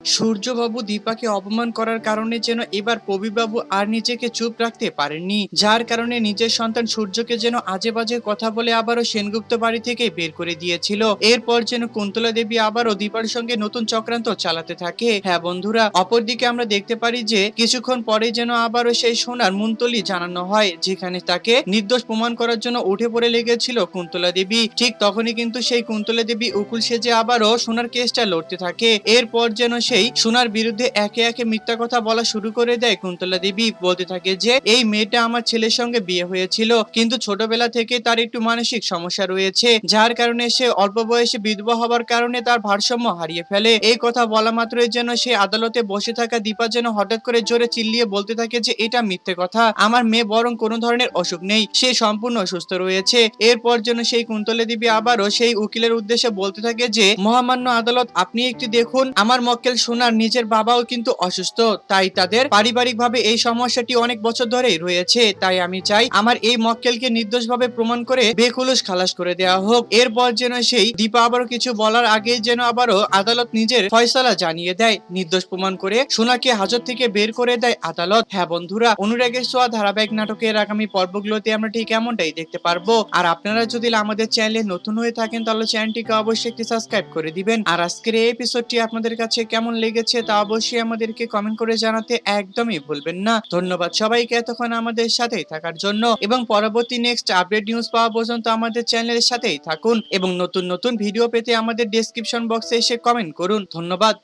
সূর্যবাবু দীপাকে অপমান করার কারণে যেন এবার পবিবাবু আর নিজেকে চুপ রাখতে পারেননি। যার কারণে নিজের সন্তান সূর্যকে যেন আজে বাজে কথা বলে আবারও সেনগুপ্ত বাড়ি থেকে বের করে দিয়েছিল। এরপর যেন কুন্তলা দেবী আবারও দীপার সঙ্গে নতুন চক্রান্ত চালাতে থাকে। হ্যাঁ বন্ধুরা, অপরদিকে আমরা দেখতে পারি যে কিছুক্ষণ পরে যেন আবারও সেই সোনার মুন্তলি জানানো হয়, যেখানে তাকে নির্দোষ প্রমাণ করার জন্য উঠে পড়ে লেগেছিল কুন্তলা দেবী। ঠিক তখনই কিন্তু সেই কুন্তলা দেবী উকুল সেজে আবারও সোনার কেসটা লড়তে থাকে। এরপর যেন সেই সোনার বিরুদ্ধে একে একে মিথ্যা কথা বলা শুরু করে দেয় কুন্তলা দেবী। বলতে থাকে যে, এই মেয়েটা আমার ছেলের সঙ্গে বিয়ে হয়েছিল, কিন্তু ছোটবেলা থেকে তার একটু মানসিক সমস্যা রয়েছে, যার কারণে সে অল্প বয়সে বিধবা হবার কারণে তার ভারসাম্য হারিয়ে ফেলে। এই কথা বলা মাত্রই যেন সে আদালতে বসে থাকা দীপা যেন হঠাৎ করে জোরে চিল্লিয়ে বলতে থাকে যে, এটা মিথ্যে কথা, আমার মেয়ে বরং কোনো ধরনের অসুখ নেই, সে সম্পূর্ণ সুস্থ রয়েছে। এরপর যেন সেই কুন্তলে দেবী আবারও সেই উকিলের উদ্দেশ্যে বলতে থাকে যে, মহামান্য আদালত, আপনি একটি দেখুন, আমার মক্কেল সোনার নিজের বাবাও কিন্তু অসুস্থ, তাই তাদের পারিবারিকভাবে এই সমস্যাটি অনেক বছর ধরেই রয়েছে। তাই আমি চাই আমার এই মক্কেলকে নির্দোষভাবে প্রমাণ করে বেখুলুস খালাস করে দেওয়া হোক। এরপর যেন সেই দীপা আবারও কিছু বলার আগে যেন আবারও আদালত নিজের ফয়সালা জানিয়ে দেয়। নির্দোষ প্রমাণ করে সোনাকে হাজত থেকে বের করে দেয় আদালত। হ্যাঁ বন্ধুরা, অনুরাগের সোয়া ধারাবাহিক নাটকের আগামী পর্বগুলোতে আমরা ঠিক এমনটাই দেখতে পারব। আর আপনারা যদি আমাদের চ্যানেলে নতুন হয়ে থাকেন, তাহলে চ্যানেলটিকে অবশ্যই একটি সাবস্ক্রাইব করে দিবেন। আর আজকের এই এপিসোডটি আপনাদের কাছে কেমন লেগেছে তা অবশ্যই আমাদেরকে কমেন্ট করে জানাতে একদমই ভুলবেন না। ধন্যবাদ সবাইকে এতক্ষণ আমাদের সাথেই থাকার জন্য এবং পরবর্তী নেক্সট আপডেট নিউজ পাওয়া পর্যন্ত আমাদের চ্যানেলের সাথেই থাকুন এবং নতুন নতুন ভিডিও পেতে আমাদের ডেসক্রিপশন বক্সে এসে কমেন্ট করুন। ধন্যবাদ।